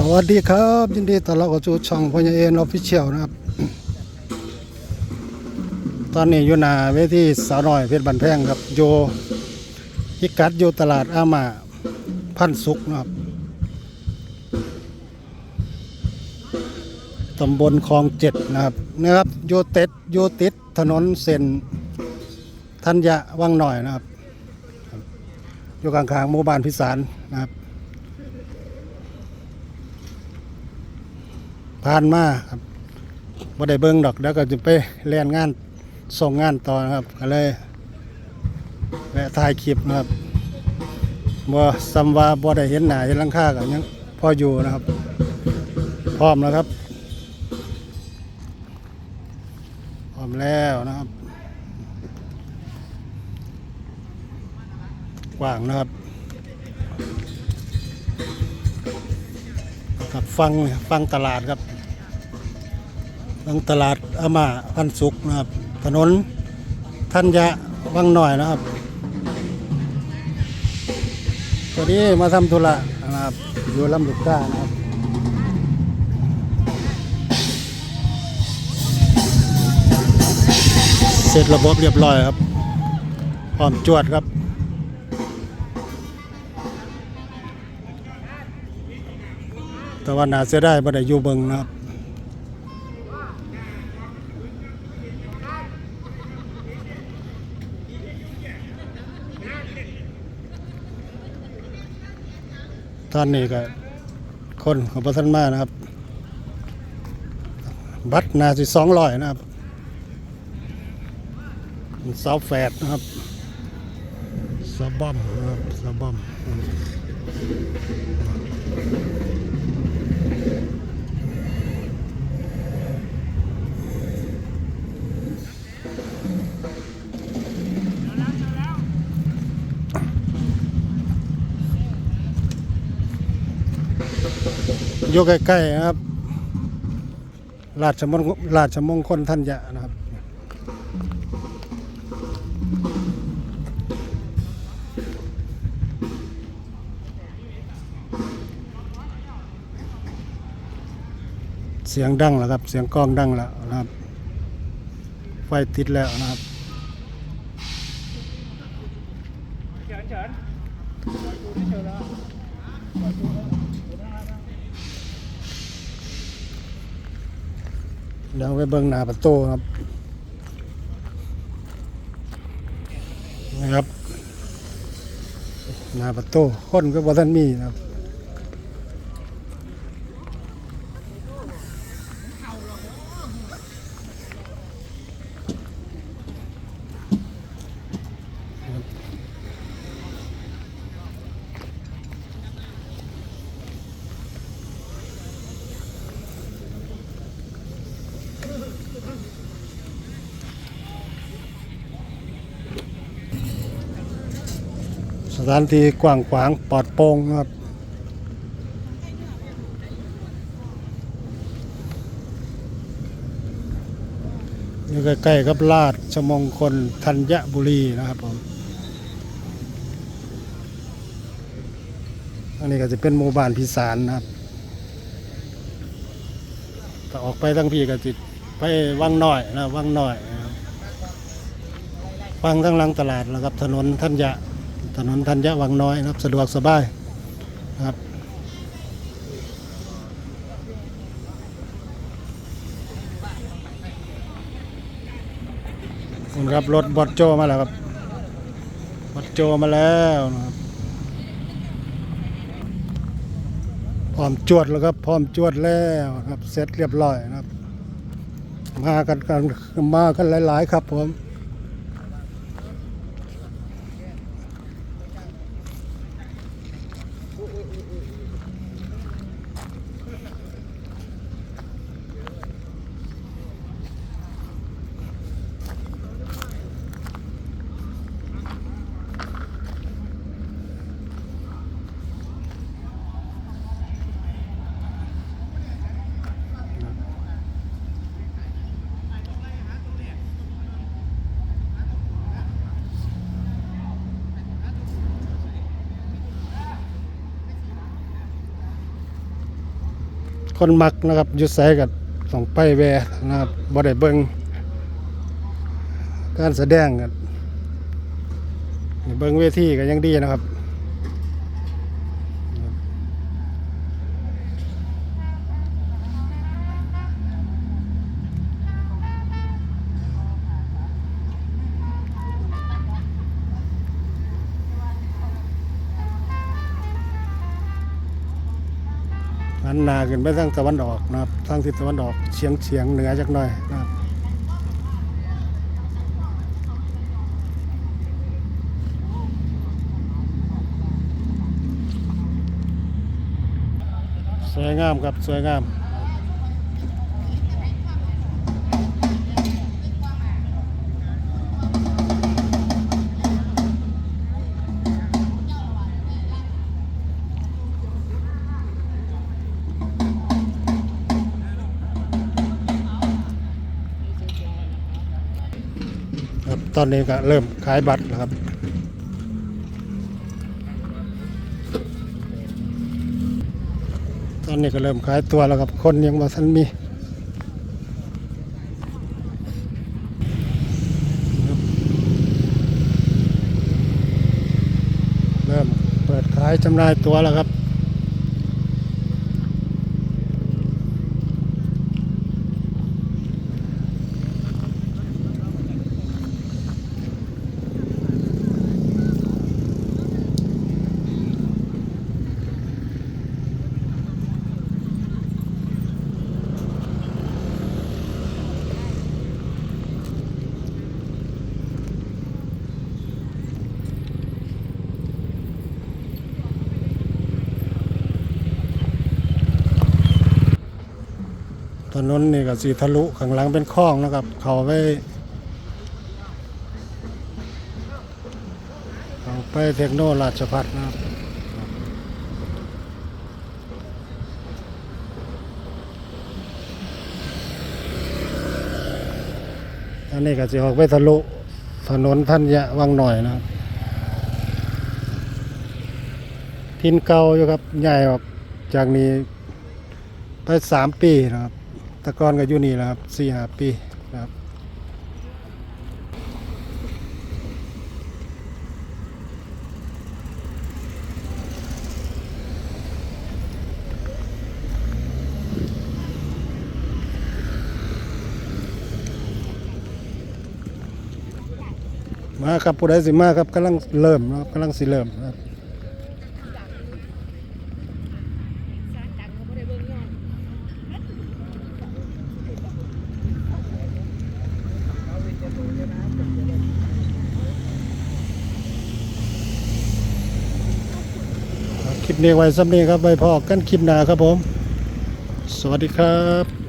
สวัสดีครับ ยินดีต้อนรับเข้าสู่ช่องพญาเอ็นออฟฟิเชียลนะครับ ตอนนี้อยู่หน้าเวทีสาวน้อยเพชรบันแพงครับโยพิกัดอยู่ตลาดอามาพันสุกนะครับตำบลคลองเจ็ดนะครับนะครับโยเต็ดโยติดถนนเส้นทัญญะวังหน่อยนะครับ อยู่กลางๆหมู่บ้านพิสารนะครับ ผ่านมาครับบ่ได้เบิ่งดอกแล้วก็จะไปเรียนงานส่งงานต่อนะครับก็เลยแวะถ่ายคลิปนะครับบ่ซ้ำว่าบ่ได้เห็นหน้าเห็นหลังคาก็ยังพออยู่นะครับ พร้อมแล้วครับพร้อมแล้วนะครับกว้างนะครับครับฟังฟังตลาดครับ ฟังตลาดอามาพันสุกนะครับ ถนนทัญญะวังหน่อยนะครับตัวนี้มาทำธุระนะครับอยู่ลำลูกกานะครับเสร็จระบบเรียบร้อยครับพร้อมจวดครับแต่ว่าน่าเสียได้บ่ได้อยู่เบิงนะครับ ท่านนี้ก็คนของพระท่านมานะครับ บัตรนาสิสองร้อยนะครับเสาแฝดนะครับสะบอมนะครับสะบอม ยู่ใกล้ๆนะครับราชมงคลราชมงคลทัญญะนะครับ เสียงดังแล้วครับ เสียงกล้องดังแล้วนะครับ ไฟติดแล้วนะครับเฉินเฉินดูที่เฉินแล้ว เดี๋ยวไปเบิ่งหน้าประตูครับนะครับหน้าประตูคนก็บ่ท่านมีนะครับ สถานที่กว้างขวางปลอดโปร่งนะครับอยู่ใกล้ๆกับราดชมงคลธัญบุรีนะครับผม อันนี้ก็จะเป็นหมู่บ้านพิสารนะครับถ้าออกไปทั้งพี่ก็จะไปวังน้อยนะวังน้อยนะครับฟังทั้งหลังตลาดนะครับถนนธัญญะ ถนนธัญญะวังน้อยนะครับสะดวกสบายนะครับคุณครับรถบอดโจมาแล้วครับบอดโจมาแล้วนะครับพร้อมจวดแล้วครับพร้อมจวดแล้วครับเสร็จเรียบร้อยนะครับ มากันกันมากันหลาย ๆ ครับผม Mm-hmm. คนมักนะครับยุดใส่กับสองไปแวนะครับบ่ได้เบิงการแสดงกันเบิงเวทีก็ยังดีนะครับ หันนาขึ้นไปทางตะวันออกนะครับทางทิศตะวันออกเฉียงเฉียงเหนือจักหน่อยนะครับสวยงามครับสวยงาม ตอนนี้ก็เริ่มขายบัตรแล้วครับตอนนี้ก็เริ่มขายตัวแล้วครับ คนยังมาทันมีเริ่มเปิดขายจำหน่ายตัวแล้วครับ ถนนนี่ก็สีทะลุข้างหลังเป็นคลองนะครับ เขาไปเขาไปเทคโนราชพัฒนะครับอันนี้ก็จะออกไปทะลุถนนทันยะวังหน่อยนะครับทินเก่าอยู่ครับใหญ่ออกจากนี้ไปสามปีนะครับ ต่ก่อนก็อยู่นี่แหละครับสี่ห้าปีนะครับมาครับผู้ใดสิมาครับกำลังเริ่มนะครับกำลังสิเริ่มนะครับ คลิปนี้ไว้สำนี้ครับไว้พอกันคลิปหน้าครับผม สวัสดีครับ